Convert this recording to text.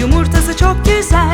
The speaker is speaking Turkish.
Yumurtası çok güzel.